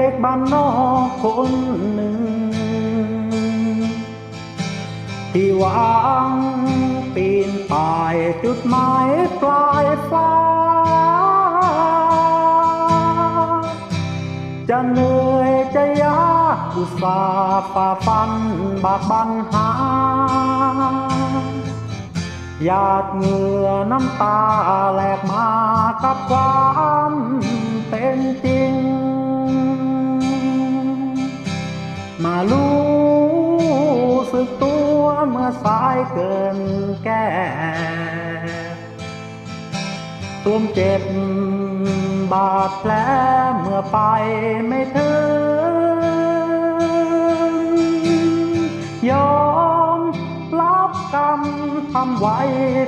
ด็กบ้านนอกคนหนึ่ง ที่หวังปีนป่ายจุดหมายปลายฟ้า จะเหนื่อยจะยากอุตสาห์ฝ่าฟันบากบันหาหยาดเหงื่อน้ำตาแหลกมากับความเป็นจริง สายเกินแก้รวมเจ็บบาดแผลเมื่อไปไม่ถึงยอมรับกรรมทำไว้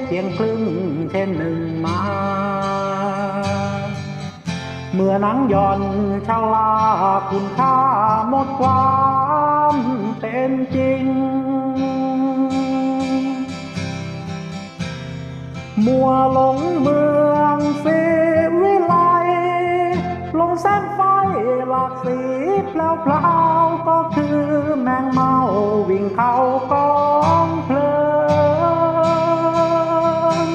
เพียงครึ่งเช่นหนึ่งมา เมื่อนังย่อนชาลาคุณค่าหมดความเป็นจริง มัวหลงเมืองสิวิไลลงแสงไฟหลากสีแปลวพลาก็คือแมงเมาวิ่งเข้ากองเพลิง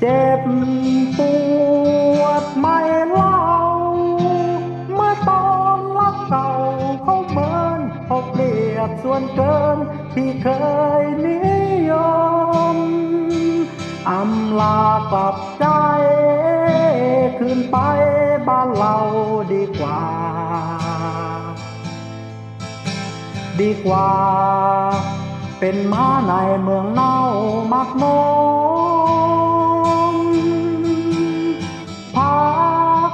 เจ็บปวดไม่เล่า เมื่อตอนรักเก่าเขาเหมือนพบเปรียบส่วนเกินที่เคยนิยม อำลากลับใจ คืนไปบ้านเราดีกว่า ดีกว่า เป็นม้าในเมืองเน่ามักมงพัก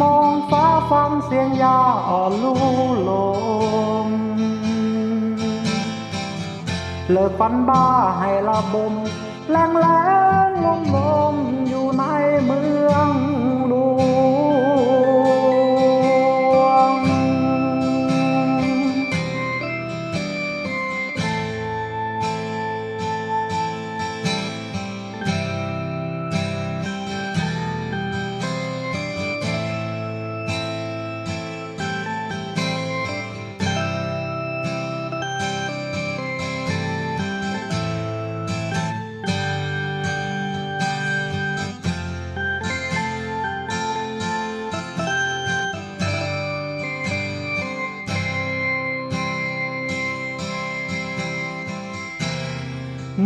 มองฟ้าฟังเสียงยาอ่อนลู่ลมเลิกฝันบ้าให้ระบมแรงแรง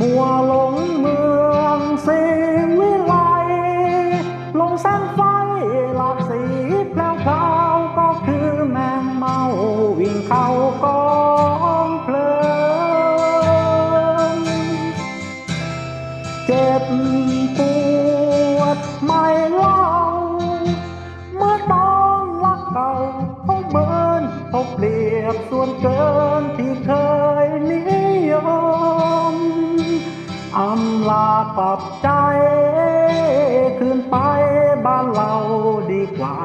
มัวหำลาปรับใจคืนไปบ้านเราดีกว่า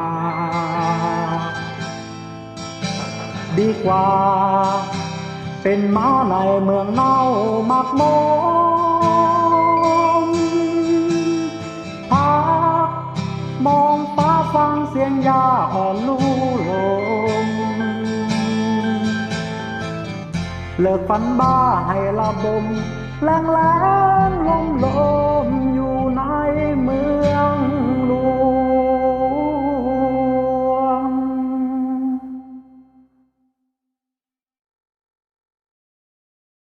ดีกว่า เป็นม้าในเมืองเน่ามักมองพักมองฟ้าฟังเสียงยาอ่อนลู่ลม เลิกฝันบ้าให้ระบม แรงแรงลมลมอยู่ในมือ